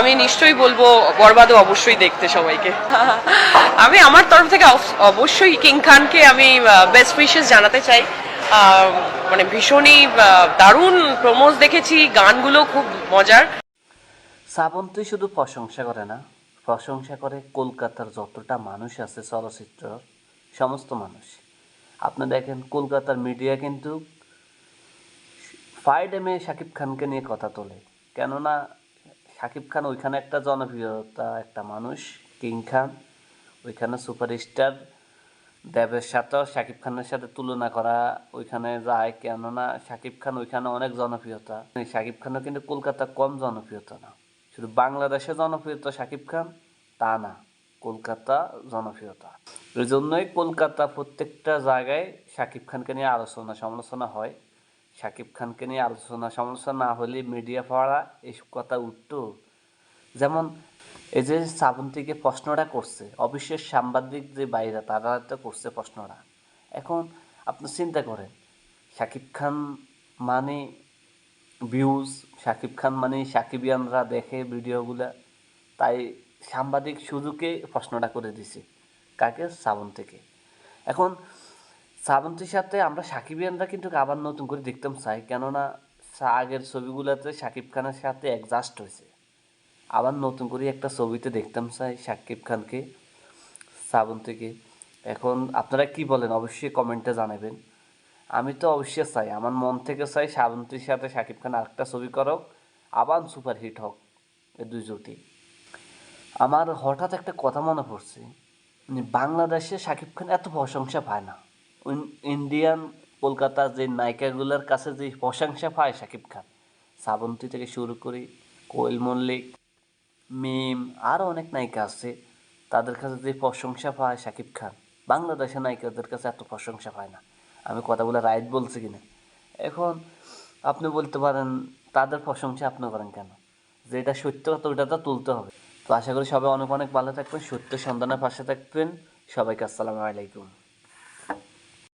আমি নিশ্চয়ই বলব, বরবাদও অবশ্যই দেখতে সবাইকে। আমি আমার তরফ থেকে অবশ্যই কিং খানকে আমি বেস্ট উইশেস জানাতে চাই। মানে ভীষণই দারুণ প্রমোস দেখেছি, গানগুলো খুব মজার। শ্রাবন্তী শুধু প্রশংসা করে না, প্রশংসা করে কলকাতার যতটা মানুষ আছে চলচ্চিত্র, সমস্ত মানুষ। আপনি দেখেন, কলকাতার মিডিয়া কিন্তু ফাইড এমে শাকিব খানকে নিয়ে কথা তোলে। কেননা শাকিব খান ওইখানে একটা জনপ্রিয়তা, একটা মানুষ, কিং খান। ওইখানে সুপারস্টার দেবের সাথেও শাকিব খানের সাথে তুলনা করা ওইখানে যায়, কেননা শাকিব খান ওইখানে অনেক জনপ্রিয়তা। শাকিব খানও কিন্তু কলকাতা কম জনপ্রিয়তা না। শুধু বাংলাদেশে জনপ্রিয়তা শাকিব খান, তা না। কলকাতা জনপ্রিয়তা। এই জন্যই কলকাতা প্রত্যেকটা জায়গায় শাকিব খানকে নিয়ে আলোচনা সমালোচনা হয়। শাকিব খানকে নিয়ে আলোচনা সমালোচনা না হলে মিডিয়া পড়া এইসব কথা উঠতো। যেমন এই যে শ্রাবন্তীকে প্রশ্নটা করছে অবশ্যই সাংবাদিক যে বাইরে তারা তো করছে প্রশ্নটা। এখন আপনি চিন্তা করেন শাকিব খান মানে ভিউজ শাকিব খান মানে সাকিবিয়ানরা দেখে ভিডিওগুলা, তাই সাংবাদিক সুযোগে প্রশ্নটা করে দিছে, কাকে? শ্রাবন্তীকে। এখন শ্রাবন্তীর সাথে আমরা সাকিবিয়ানরা কিন্তু আবার নতুন করে দেখতাম চাই কেননা আগের ছবিগুলোতে শাকিব খানের সাথে অ্যাডজাস্ট হয়েছে। আবার নতুন করে একটা ছবিতে দেখতাম চাই শাকিব খানকে শ্রাবন্তীকে এখন আপনারা কি বলেন? অবশ্যই কমেন্টে জানাবেন। আমি তো অবশ্যই চাই আমার মন থেকে চাই শ্রাবন্তীর সাথে শাকিব খান আরেকটা ছবি করক, আবার সুপারহিট হোক এ দুই জুটি আমার হঠাৎ একটা কথা মনে পড়ছে, বাংলাদেশে শাকিব খান এত প্রশংসা পায় না। ইন্ডিয়ান কলকাতার যে নায়িকাগুলোর কাছে যে প্রশংসা পায় শাকিব খান, শ্রাবন্তী থেকে শুরু করে কোয়েল মল্লিক, মিম আরও অনেক নায়িকা আছে, তাদের কাছে যে প্রশংসা পায় শাকিব খান, বাংলাদেশের নায়িকাদের কাছে এত প্রশংসা পায় না। আমি কথাগুলো রাইট বলছি কিনা? এখন আপনি বলতে পারেন, তাদের প্রশংসা আপনি করেন কেন? যেটা সত্য কথা ওইটা তো তুলতে হবে। তো আশা করি সবাই অনেক অনেক ভালো থাকবেন সত্য সন্ধানের পাশে থাকবেন। সবাইকে আসসালামু আলাইকুম।